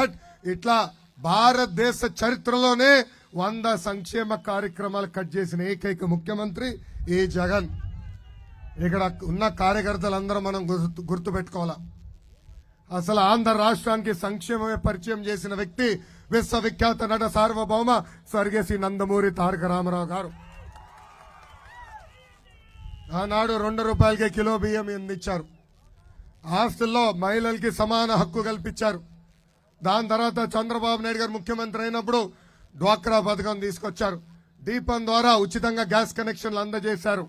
But ఇట్లా భారతదేశ చరిత్రలోనే వంద సంక్షేమ కార్యక్రమాలు కట్ చేసిన ఏకైక ముఖ్యమంత్రి ఈ జగన్. ఇక్కడ ఉన్న కార్యకర్తలందరూ మనం గుర్తు గుర్తుపెట్టుకోవాలా. అసలు ఆంధ్ర రాష్ట్రానికి సంక్షేమమే పరిచయం చేసిన వ్యక్తి విశ్వవిఖ్యాత నట సార్వభౌమ స్వర్గశ్రీ నందమూరి తారక రామారావు గారు. ఆనాడు రెండు రూపాయలకే కిలో బియ్యం అందించారు ఆస్తుల్లో మహిళలకి సమాన హక్కు కల్పించారు. దాని తర్వాత చంద్రబాబు నాయుడు గారు ముఖ్యమంత్రి అయినప్పుడు డ్వాక్రా పథకం తీసుకొచ్చారు. దీపం ద్వారా ఉచితంగా గ్యాస్ కనెక్షన్లు అందజేశారు.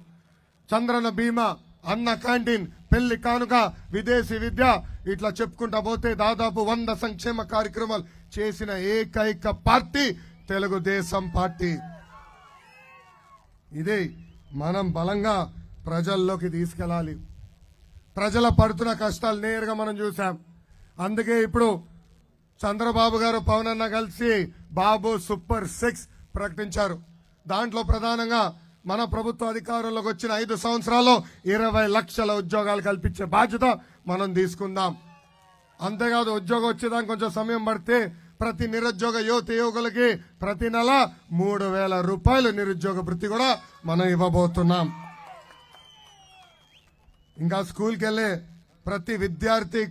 చంద్రన బీమా అన్న క్యాంటీన్ పెళ్ళి కానుక విదేశీ విద్య ఇట్లా చెప్పుకుంటా పోతే దాదాపు వంద సంక్షేమ కార్యక్రమాలు చేసిన ఏకైక పార్టీ తెలుగుదేశం పార్టీ. ఇది మనం బలంగా ప్రజల్లోకి తీసుకెళ్ళాలి. ప్రజల పడుతున్న కష్టాలు నేరుగా మనం చూసాం అందుకే ఇప్పుడు చంద్రబాబు గారు పవన్ అన్న కలిసి బాబు సూపర్ సిక్స్ ప్రకటించారు. దాంట్లో ప్రధానంగా మన ప్రభుత్వ అధికారంలోకి వచ్చిన ఐదు సంవత్సరాల్లో ఇరవై లక్షల ఉద్యోగాలు కల్పించే బాధ్యత మనం తీసుకుందాం. అంతేకాదు ఉద్యోగం వచ్చేదానికి కొంచెం సమయం పడితే ప్రతి నిరుద్యోగ యువత యువకులకి ప్రతి నెల మూడు వేల రూపాయలు నిరుద్యోగ వృత్తి కూడా మనం ఇవ్వబోతున్నాం. ఇంకా స్కూల్కి వెళ్ళే ప్రతి విద్యార్థి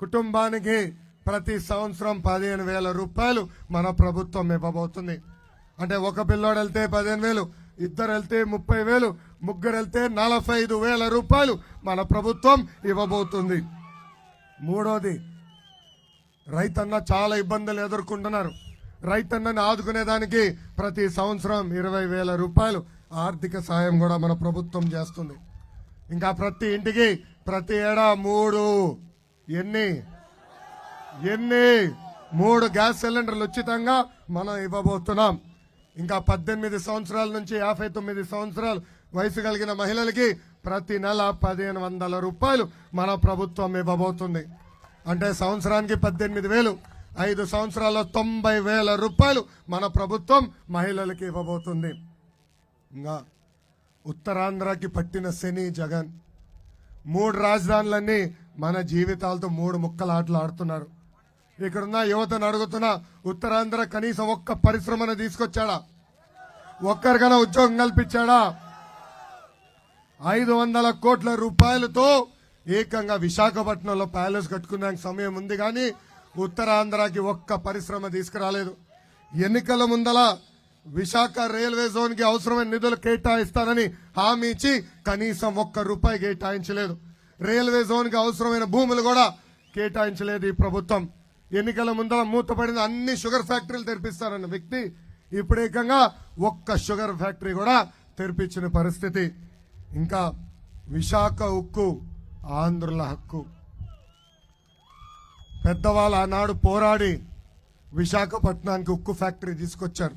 కుటుంబానికి ప్రతి సంవత్సరం పదిహేను వేల రూపాయలు మన ప్రభుత్వం ఇవ్వబోతుంది. అంటే ఒక పిల్లోడు వెళ్తే పదిహేను వేలు ఇద్దరు వెళ్తే ముప్పై వేలు ముగ్గురు వెళ్తే నలభై ఐదు వేల రూపాయలు మన ప్రభుత్వం ఇవ్వబోతుంది. మూడోది రైతన్న చాలా ఇబ్బందులు ఎదుర్కొంటున్నారు. రైతన్నని ఆదుకునేదానికి ప్రతి సంవత్సరం ఇరవై వేల రూపాయలు ఆర్థిక సాయం కూడా మన ప్రభుత్వం చేస్తుంది. ఇంకా ప్రతి ఇంటికి ప్రతి ఏడా మూడు ఎన్ని ఎన్ని మూడు గ్యాస్ సిలిండర్లు ఉచితంగా మనం ఇవ్వబోతున్నాం. ఇంకా పద్దెనిమిది సంవత్సరాల నుంచి యాభై తొమ్మిది సంవత్సరాలు వయసు కలిగిన మహిళలకి ప్రతి నెల పదిహేను వందల రూపాయలు మన ప్రభుత్వం ఇవ్వబోతుంది. అంటే సంవత్సరానికి పద్దెనిమిది వేలు ఐదు సంవత్సరాల్లో తొంభై వేల రూపాయలు మన ప్రభుత్వం మహిళలకి ఇవ్వబోతుంది. ఇంకా ఉత్తరాంధ్రకి పట్టిన శని జగన్. మూడు రాజధానులన్నీ మన జీవితాలతో మూడు ముక్కల ఆటలు ఆడుతున్నారు. ఇక్కడున్న యువతను అడుగుతున్నా ఉత్తరాంధ్ర కనీసం ఒక్క పరిశ్రమను తీసుకొచ్చాడా? ఒక్కరికైనా ఉద్యోగం కల్పించాడా? ఐదు వందల కోట్ల రూపాయలతో ఏకంగా విశాఖపట్నంలో ప్యాలెస్ కట్టుకునే సమయం ఉంది కానీ ఉత్తరాంధ్రకి ఒక్క పరిశ్రమ తీసుకురాలేదు. ఎన్నికల ముందల విశాఖ రైల్వే జోన్కి అవసరమైన నిధులు కేటాయిస్తానని హామీ ఇచ్చి కనీసం ఒక్క రూపాయి కేటాయించలేదు. రైల్వే జోన్కి అవసరమైన భూములు కూడా కేటాయించలేదు ఈ ప్రభుత్వం. ఎన్నికల ముందర మూతపడిన అన్ని షుగర్ ఫ్యాక్టరీలు తెరిపిస్తారన్న వ్యక్తి ఇప్పుడు ఏకంగా ఒక్క షుగర్ ఫ్యాక్టరీ కూడా తెరిపించిన పరిస్థితి. ఇంకా విశాఖ ఉక్కు ఆంధ్రుల హక్కు. పెద్దవాళ్ళు ఆనాడు పోరాడి విశాఖపట్నానికి ఉక్కు ఫ్యాక్టరీ తీసుకొచ్చారు.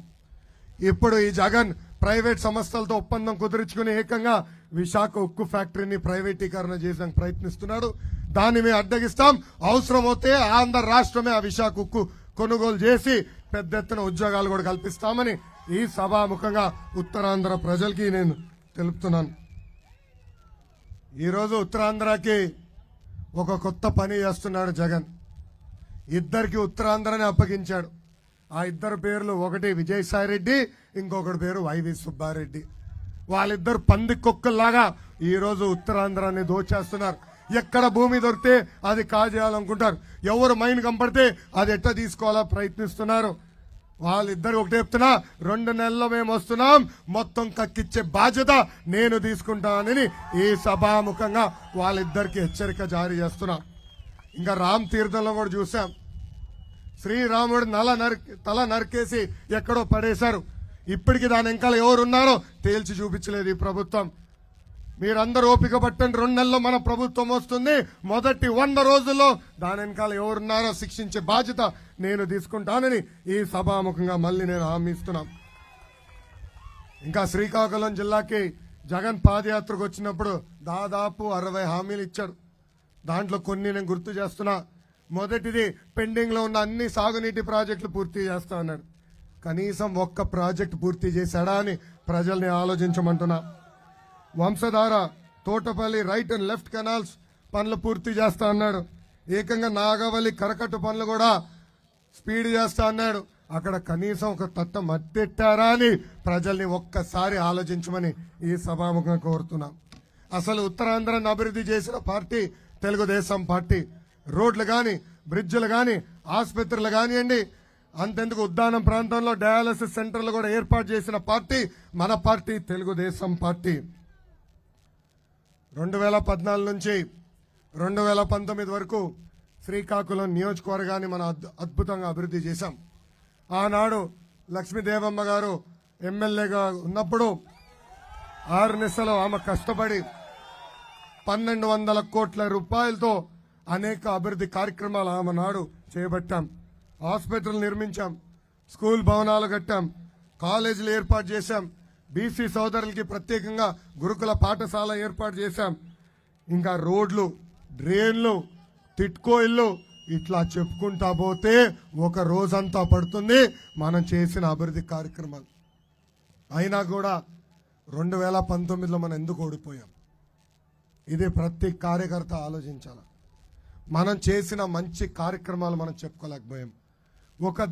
ఇప్పుడు ఈ జగన్ ప్రైవేట్ సంస్థలతో ఒప్పందం కుదుర్చుకుని ఏకంగా విశాఖ ఉక్కు ఫ్యాక్టరీని ప్రైవేటీకరణ చేయడానికి ప్రయత్నిస్తున్నాడు. దాన్ని మేము అడ్డగిస్తాం. అవసరమైతే ఆంధ్ర రాష్ట్రమే ఆ విశాఖ ఉక్కు కొనుగోలు చేసి పెద్ద ఎత్తున ఉద్యోగాలు కూడా కల్పిస్తామని ఈ సభాముఖంగా ఉత్తరాంధ్ర ప్రజలకి నేను తెలుపుతున్నాను. ఈరోజు ఉత్తరాంధ్రకి ఒక కొత్త పని చేస్తున్నాడు జగన్. ఇద్దరికి ఉత్తరాంధ్రని అప్పగించాడు. ఆ ఇద్దరు పేర్లు ఒకటి విజయసాయి రెడ్డి ఇంకొకటి పేరు వైవి సుబ్బారెడ్డి. వాళ్ళిద్దరు పంది కుక్కల్లాగా ఈరోజు ఉత్తరాంధ్రాన్ని దోచేస్తున్నారు. ఎక్కడ భూమి దొరికితే అది కాజేయాలనుకుంటారు. ఎవరు మైండ్ కంపడితే అది ఎట్లా తీసుకోవాలో ప్రయత్నిస్తున్నారు. వాళ్ళిద్దరు ఒకటి చెప్తున్నా రెండు నెలల్లో మేము వస్తున్నాం మొత్తం కక్కిచ్చే బాధ్యత నేను తీసుకుంటానని ఈ సభాముఖంగా వాళ్ళిద్దరికి హెచ్చరిక జారీ చేస్తున్నా. ఇంకా రామ్ తీర్థంలో కూడా చూసాం. శ్రీరాముడు నల నరికి తల నరికేసి ఎక్కడో పడేశారు. ఇప్పటికి దాని వెనకాల ఎవరున్నారో తేల్చి చూపించలేదు ఈ ప్రభుత్వం. మీరందరూ ఓపిక పట్టండి రెండు నెలల్లో మన ప్రభుత్వం వస్తుంది. మొదటి వంద రోజుల్లో దాని వెనకాల ఎవరున్నారో శిక్షించే బాధ్యత నేను తీసుకుంటానని ఈ సభాముఖంగా మళ్ళీ నేను హామీ ఇస్తున్నాను ఇంకా శ్రీకాకుళం జిల్లాకి జగన్ పాదయాత్రకు వచ్చినప్పుడు దాదాపు అరవై హామీలు ఇచ్చాడు. దాంట్లో కొన్ని నేను గుర్తు చేస్తున్నా. మొదటిది పెండింగ్లో ఉన్న అన్ని సాగునీటి ప్రాజెక్టులు పూర్తి చేస్తా అన్నాడు. కనీసం ఒక్క ప్రాజెక్ట్ పూర్తి చేశాడా అని ప్రజల్ని ఆలోచించమంటున్నా. Vamsadhara Thotapalli right and left canals పనులు పూర్తి చేస్తా అన్నాడు. ఏకంగా నాగవల్లి కరకట్టు పనులు కూడా స్పీడ్ చేస్తా అన్నాడు. అక్కడ కనీసం ఒక తత్త మట్టెట్టారా అని ప్రజల్ని ఒక్కసారి ఆలోచించమని ఈ సభాముఖంగా కోరుతున్నాం. అసలు ఉత్తరాంధ్రాన్ని అభివృద్ధి చేసిన పార్టీ తెలుగుదేశం పార్టీ. రోడ్లు కానీ బ్రిడ్జ్లు కానీ ఆసుపత్రులు కానివ్వండి అంతెందుకు ఉద్దానం ప్రాంతంలో డయాలసిస్ సెంటర్లు కూడా ఏర్పాటు చేసిన పార్టీ మన పార్టీ తెలుగుదేశం పార్టీ. రెండు వేల పద్నాలుగు నుంచి రెండు వేల పంతొమ్మిది వరకు శ్రీకాకుళం నియోజకవర్గాన్ని మనం అద్భుతంగా అభివృద్ధి చేశాం. ఆనాడు లక్ష్మీదేవమ్మ గారు ఎమ్మెల్యేగా ఉన్నప్పుడు ఆరు నిశలో ఆమె కష్టపడి పన్నెండు వందల కోట్ల రూపాయలతో అనేక అభివృద్ధి కార్యక్రమాలు ఆమె నాడు చేపట్టాం. ఆసుపత్రులు నిర్మించాం. స్కూల్ భవనాలు కట్టాం. కాలేజీలు ఏర్పాటు చేశాం. బీసీ సోదరులకి ప్రత్యేకంగా గురుకుల పాఠశాల ఏర్పాటు చేశాం. ఇంకా రోడ్లు డ్రైన్లు తిట్కో ఇల్లు ఇట్లా చెప్పుకుంటా పోతే ఒక రోజంతా పడుతుంది మనం చేసిన అభివృద్ధి కార్యక్రమాలు. అయినా కూడా రెండు వేల పంతొమ్మిదిలో మనం ఎందుకు ఓడిపోయాం? ఇది ప్రతి కార్యకర్త ఆలోచించాలి. మనం చేసిన మంచి కార్యక్రమాలు మనం చెప్పుకోలేకపోయాం. ఒక